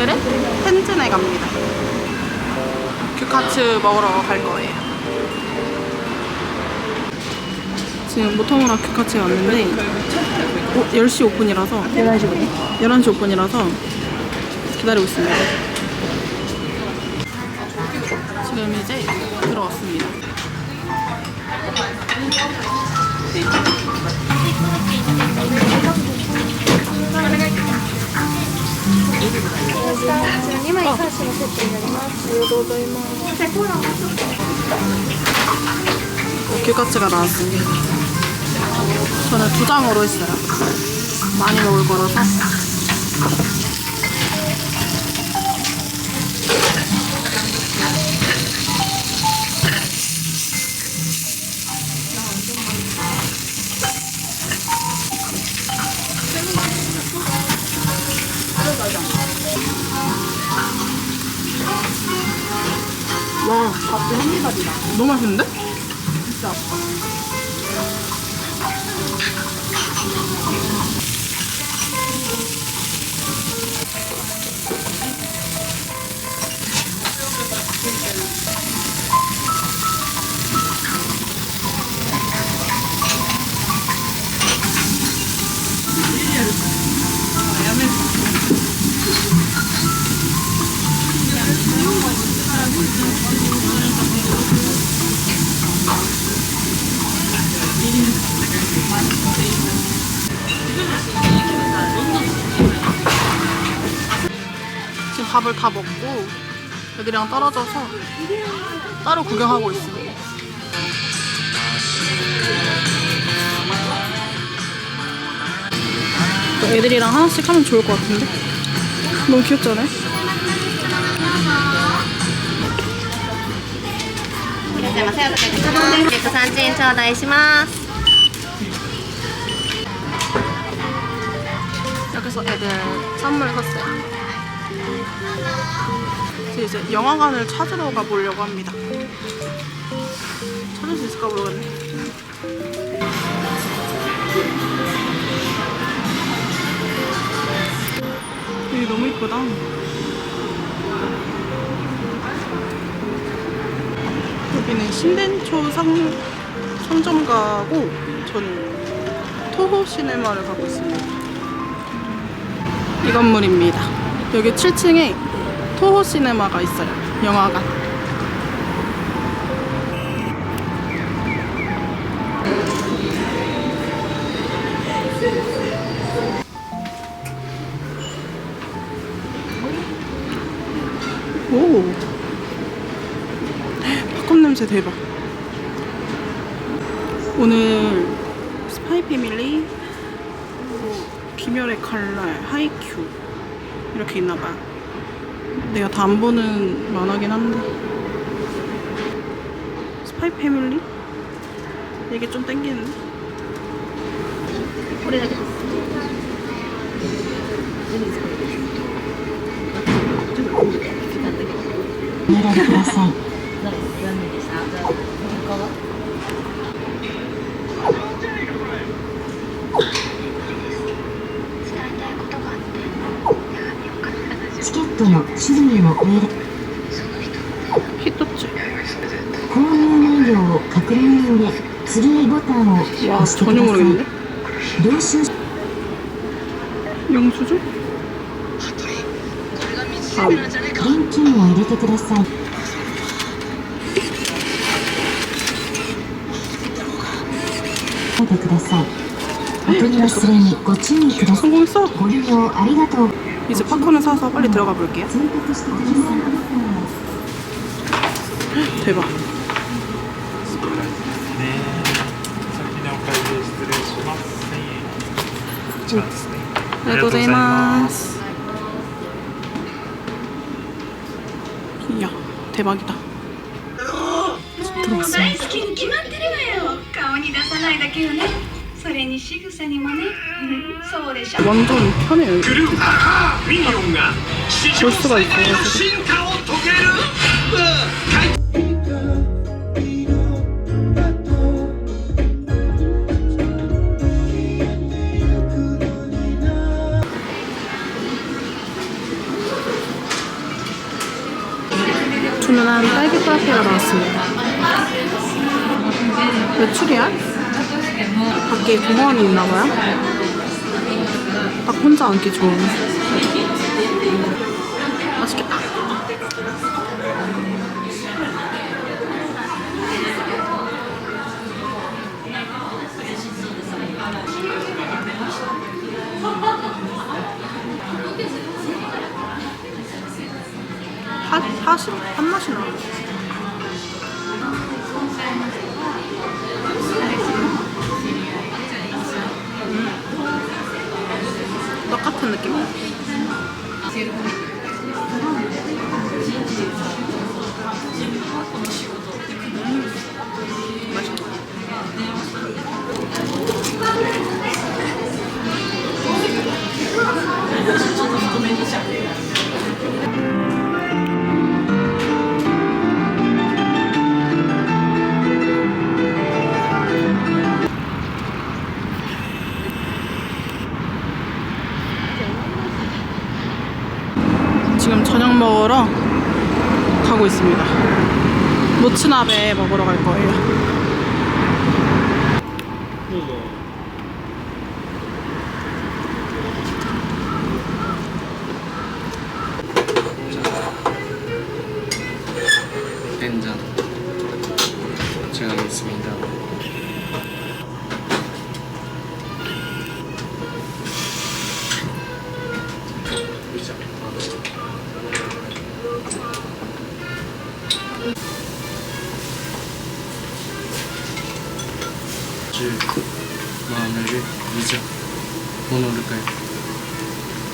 오늘은 텐진에 갑니다. 규카츠 먹으러 갈 거예요. 지금 모토무라 규카츠에 왔는데 오, 10시 오픈이라서 11시 오픈? 11시 오픈이라서 기다리고 있습니다. 지금 이제 들어왔습니다. 규카츠가 나왔습니다. 저는 두 장으로 했어요. 많이 먹을 거라서. 너무 맛있는데? 밥을 다 먹고 애들이랑 떨어져서 따로 구경하고 있습니다. 애들이랑 하나씩 하면 좋을 것 같은데? 너무 귀엽잖아요? いらっしゃいませ。お疲れ様です。えっと三千円頂戴します。 여기서 애들 선물 샀어요. 이제 영화관을 찾으러 가보려고 합니다. 찾을 수 있을까 모르겠네. 여기 너무 이쁘다. 여기는 신덴초 상, 상점가고 저는 토호 시네마를 가고 있습니다. 이 건물입니다. 여기 7층에 토호 시네마가 있어요. 영화관. 오. 팝콘 냄새 대박. 오늘 스파이 패밀리 귀멸의 칼날, 하이큐 이렇게 있나봐요. 내가 담보는 만하긴 한데 스파이 패밀리? 이게 좀 땡기는데 오래됐습니다. の種類をお選び 히토츠 購入内容を確認の上次へボタンを 와 押してく 전혀 ださ 모르겠는데? い。領収書 영수증? 아, 現金を入れてください。書いてください。お取り忘れにご注意ください。 성공했어! ご利用ありがとう。 이제 팝콘을 사서 빨리 들어가 볼게요 追加してください。 대박 ね先にお会計失礼します1000円こちらですね 아리가토고자이마스 이야 대박이다 もう大好 きに決まってるわよ顔に出さないだけよねそれに仕草にもねうんそうでしょ 완전 편해요 여기. ミニオンが史上 볼 수가 最大の 있어가지고 進化を遂げる 짜잔 딸기 프라페가 나왔습니다. 외출이야? 밖에 공원이 있나봐요. 딱 혼자 앉기 좋은. 음. 저녁 먹으러 가고 있습니다. 모츠나베 먹으러 갈 거예요. 된장 제가 있습니다.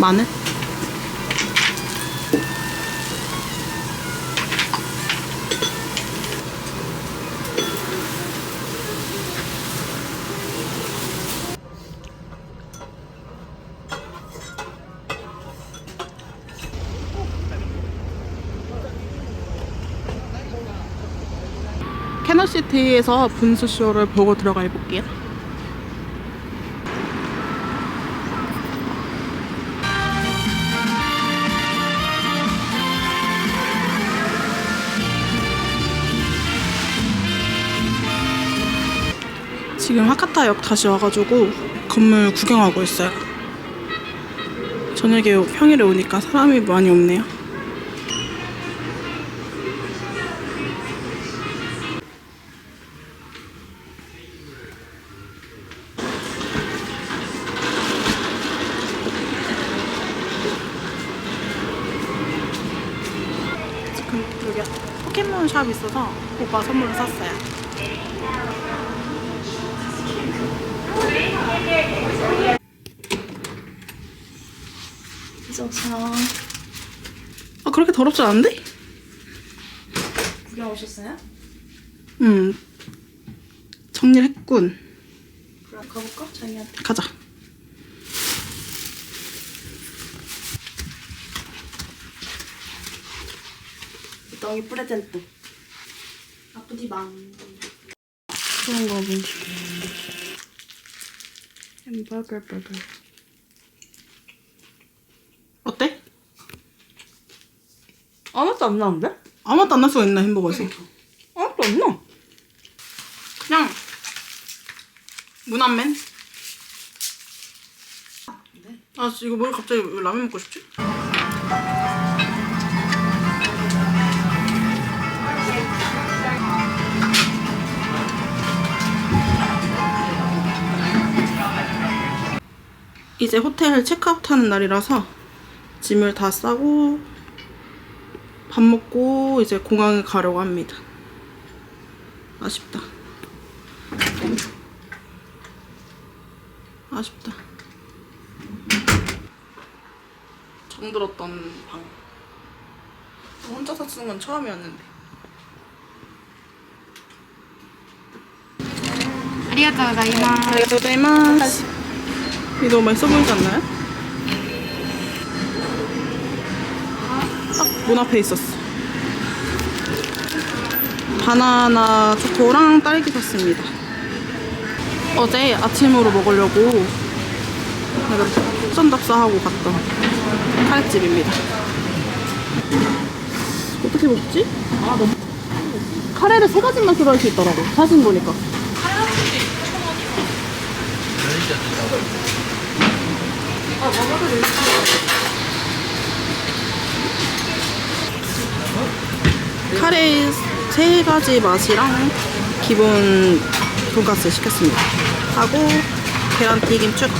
마늘? 캐너시티에서 분수쇼를 보고 들어가 볼게요. 지금 하카타역 다시 와가지고 건물 구경하고 있어요. 저녁에 평일에 오니까 사람이 많이 없네요. 여기 포켓몬 샵 있어서 오빠 선물을 샀어요. 아 그렇게 더럽지 않은데? 구경 오셨어요? 응. 정리를 했군. 그럼 가볼까? 자기한테. 가자. 너희 프레젠트. 아프디방. 그런 거 뭐. 햄버거 버거. 어때? 아무것도 안 나는데? 아무것도 안 날 수가 있나 햄버거에서? 아무것도 안 나. 그냥 무난맨. 아 이거 뭘 갑자기 왜 라면 먹고 싶지? 이제 호텔 체크아웃하는 날이라서 짐을 다 싸고 밥 먹고 이제 공항에 가려고 합니다. 아쉽다. 아쉽다. 정들었던 방. 혼자서 쓰는 건 처음이었는데. ありがとうございます。 아리가토고자이마스. 이거 너무 맛있어 보이지 않나요? 문 앞에 있었어. 바나나 초코랑 딸기 샀습니다. 어제 아침으로 먹으려고 내가 흑전답사하고 갔던 칼집입니다. 어떻게 먹지? 아 너무 카레를 세 가지만 들어갈 수 있더라고. 사진 보니까. 카레 세 가지 맛이랑 기본 돈가스 시켰습니다. 하고 계란튀김 추가.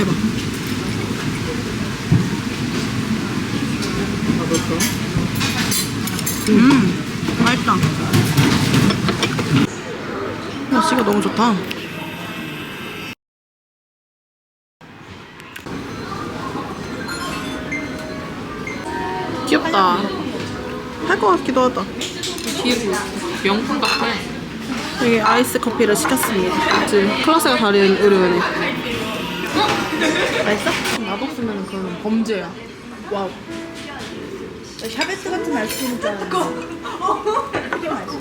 대박. 음, 맛있다. 날씨가 너무 좋다. 귀엽다. 할 것 같기도 하다. 귀엽고 명품 같아. 여기 아이스 커피를 시켰습니다. 지금 클래스가 다른 의료원에. 맛있어? 맛없으면 그건 범죄야. 와우. 샤베트 같은 아이스크림 줄 알았는데 되게 맛있어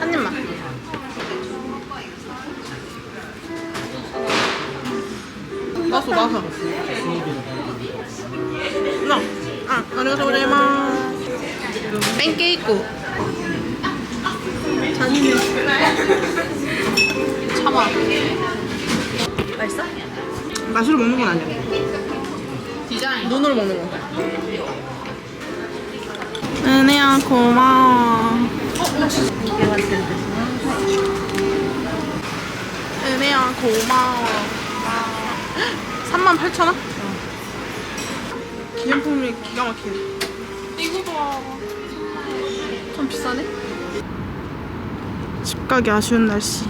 한 입만. 나서 나서. 나. 아, 아리가토 고자이마스. 팬케이크. 잔인해. 참아. 맛있어? 맛으로 먹는 건 아니야. 디자인. 눈으로 먹는 거. 은혜야 고마워. 은혜야 고마워. 38,000원? 기념품이 기가 막히네. 이거 봐. 좀 비싸네? 집 가기 아쉬운 날씨.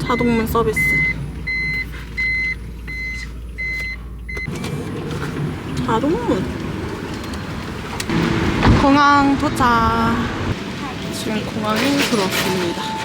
자동문 서비스. 자동문. 공항 도착. 지금 공항에 들어왔습니다.